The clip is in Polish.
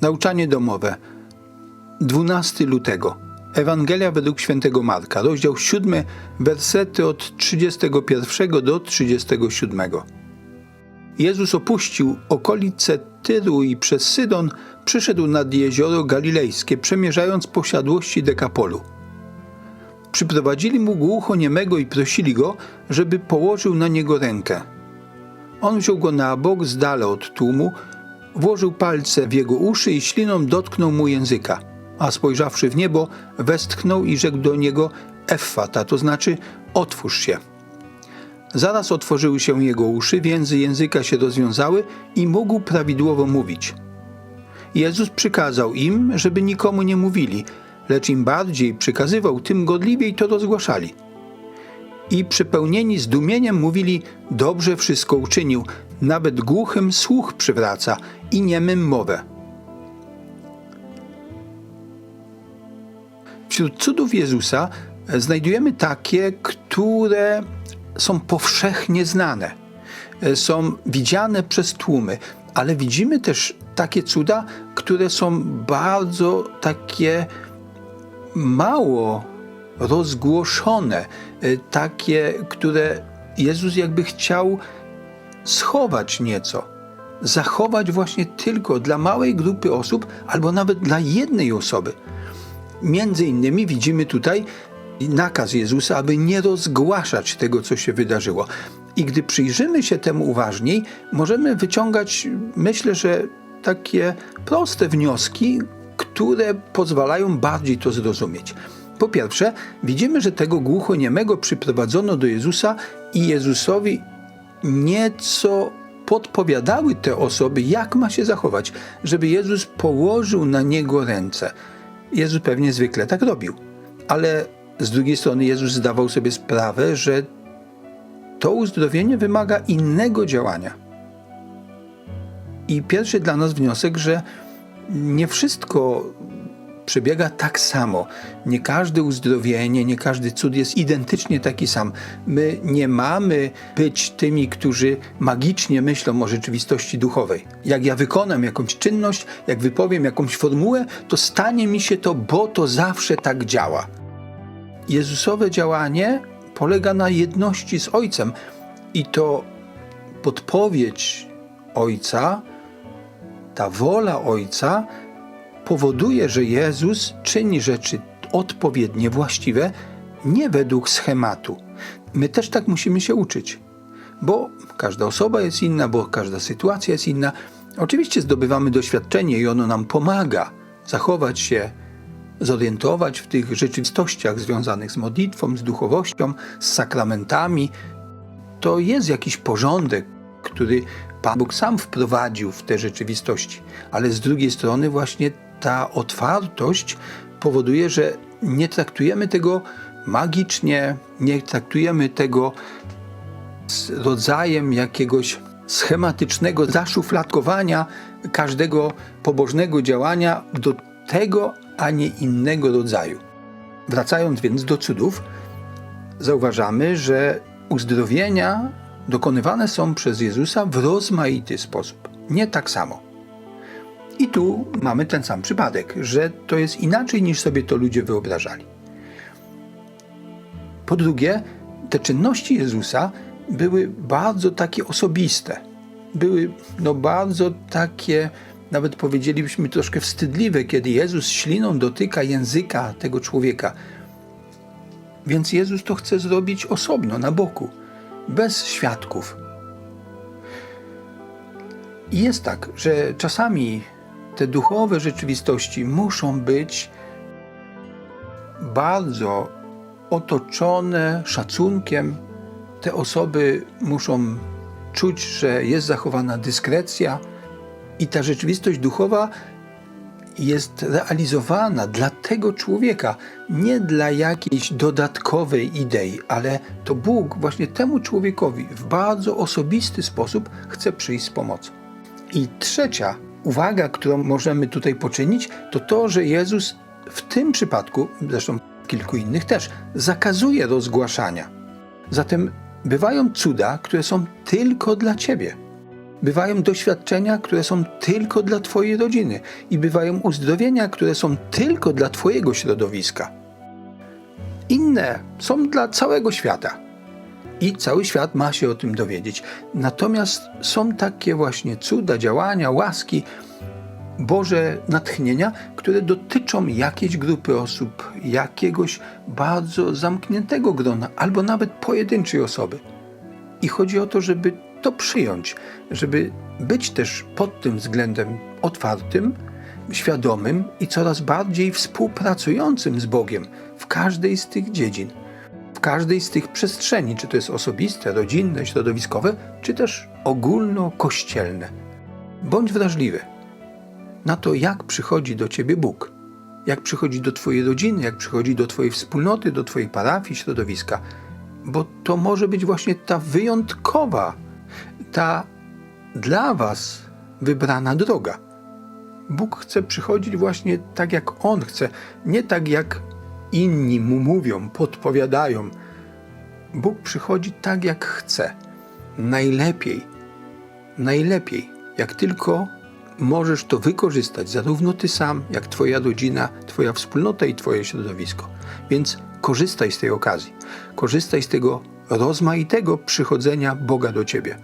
Nauczanie domowe. 12 lutego. Ewangelia według świętego Marka, rozdział 7, wersety od 31 do 37. Jezus opuścił okolice Tyru i przez Sydon przyszedł nad jezioro galilejskie, przemierzając posiadłości Dekapolu. Przyprowadzili mu głuchoniemego i prosili go, żeby położył na niego rękę. On wziął go na bok z dala od tłumu, włożył palce w jego uszy i śliną dotknął mu języka, a spojrzawszy w niebo, westchnął i rzekł do niego Effata, to znaczy otwórz się. Zaraz otworzyły się jego uszy, więzy języka się rozwiązały i mógł prawidłowo mówić. Jezus przykazał im, żeby nikomu nie mówili, lecz im bardziej przykazywał, tym godliwiej to rozgłaszali. I przepełnieni zdumieniem mówili: Dobrze wszystko uczynił, nawet głuchym słuch przywraca i niemym mowę. Wśród cudów Jezusa znajdujemy takie, które są powszechnie znane, są widziane przez tłumy, ale widzimy też takie cuda, które są bardzo takie mało rozgłoszone, takie, które Jezus jakby chciał schować nieco, zachować właśnie tylko dla małej grupy osób, albo nawet dla jednej osoby. Między innymi widzimy tutaj nakaz Jezusa, aby nie rozgłaszać tego, co się wydarzyło. I gdy przyjrzymy się temu uważniej, możemy wyciągać, myślę, że takie proste wnioski, które pozwalają bardziej to zrozumieć. Po pierwsze, widzimy, że tego głuchoniemego przyprowadzono do Jezusa i Jezusowi nieco podpowiadały te osoby, jak ma się zachować, żeby Jezus położył na niego ręce. Jezus pewnie zwykle tak robił, ale z drugiej strony Jezus zdawał sobie sprawę, że to uzdrowienie wymaga innego działania. I pierwszy dla nas wniosek, że nie wszystko przebiega tak samo. Nie każde uzdrowienie, nie każdy cud jest identycznie taki sam. My nie mamy być tymi, którzy magicznie myślą o rzeczywistości duchowej. Jak ja wykonam jakąś czynność, jak wypowiem jakąś formułę, to stanie mi się to, bo to zawsze tak działa. Jezusowe działanie polega na jedności z Ojcem i to podpowiedź Ojca, ta wola Ojca powoduje, że Jezus czyni rzeczy odpowiednie, właściwe, nie według schematu. My też tak musimy się uczyć, bo każda osoba jest inna, bo każda sytuacja jest inna. Oczywiście zdobywamy doświadczenie i ono nam pomaga zachować się, zorientować w tych rzeczywistościach związanych z modlitwą, z duchowością, z sakramentami. To jest jakiś porządek, który Pan Bóg sam wprowadził w te rzeczywistości, ale z drugiej strony właśnie ta otwartość powoduje, że nie traktujemy tego magicznie, nie traktujemy tego z rodzajem jakiegoś schematycznego zaszufladkowania każdego pobożnego działania do tego, a nie innego rodzaju. Wracając więc do cudów, zauważamy, że uzdrowienia dokonywane są przez Jezusa w rozmaity sposób, nie tak samo. I tu mamy ten sam przypadek, że to jest inaczej niż sobie to ludzie wyobrażali. Po drugie, te czynności Jezusa były bardzo takie osobiste. Były no, bardzo takie, nawet powiedzielibyśmy troszkę wstydliwe, kiedy Jezus śliną dotyka języka tego człowieka. Więc Jezus to chce zrobić osobno, na boku, bez świadków. I jest tak, że czasami te duchowe rzeczywistości muszą być bardzo otoczone szacunkiem. Te osoby muszą czuć, że jest zachowana dyskrecja i ta rzeczywistość duchowa jest realizowana dla tego człowieka, nie dla jakiejś dodatkowej idei, ale to Bóg właśnie temu człowiekowi w bardzo osobisty sposób chce przyjść z pomocą. I trzecia uwaga, którą możemy tutaj poczynić, to to, że Jezus w tym przypadku, zresztą kilku innych też, zakazuje rozgłaszania. Zatem bywają cuda, które są tylko dla Ciebie. Bywają doświadczenia, które są tylko dla Twojej rodziny, i bywają uzdrowienia, które są tylko dla Twojego środowiska. Inne są dla całego świata. I cały świat ma się o tym dowiedzieć. Natomiast są takie właśnie cuda, działania, łaski, Boże natchnienia, które dotyczą jakiejś grupy osób, jakiegoś bardzo zamkniętego grona, albo nawet pojedynczej osoby. I chodzi o to, żeby to przyjąć, żeby być też pod tym względem otwartym, świadomym i coraz bardziej współpracującym z Bogiem w każdej z tych dziedzin, w każdej z tych przestrzeni, czy to jest osobiste, rodzinne, środowiskowe, czy też ogólnokościelne. Bądź wrażliwy na to, jak przychodzi do ciebie Bóg, jak przychodzi do twojej rodziny, jak przychodzi do twojej wspólnoty, do twojej parafii, środowiska, bo to może być właśnie ta wyjątkowa, ta dla was wybrana droga. Bóg chce przychodzić właśnie tak, jak On chce, nie tak, jak inni mu mówią, podpowiadają. Bóg przychodzi tak, jak chce, najlepiej, najlepiej, jak tylko możesz to wykorzystać, zarówno ty sam, jak Twoja rodzina, Twoja wspólnota i Twoje środowisko. Więc korzystaj z tej okazji, korzystaj z tego rozmaitego przychodzenia Boga do Ciebie.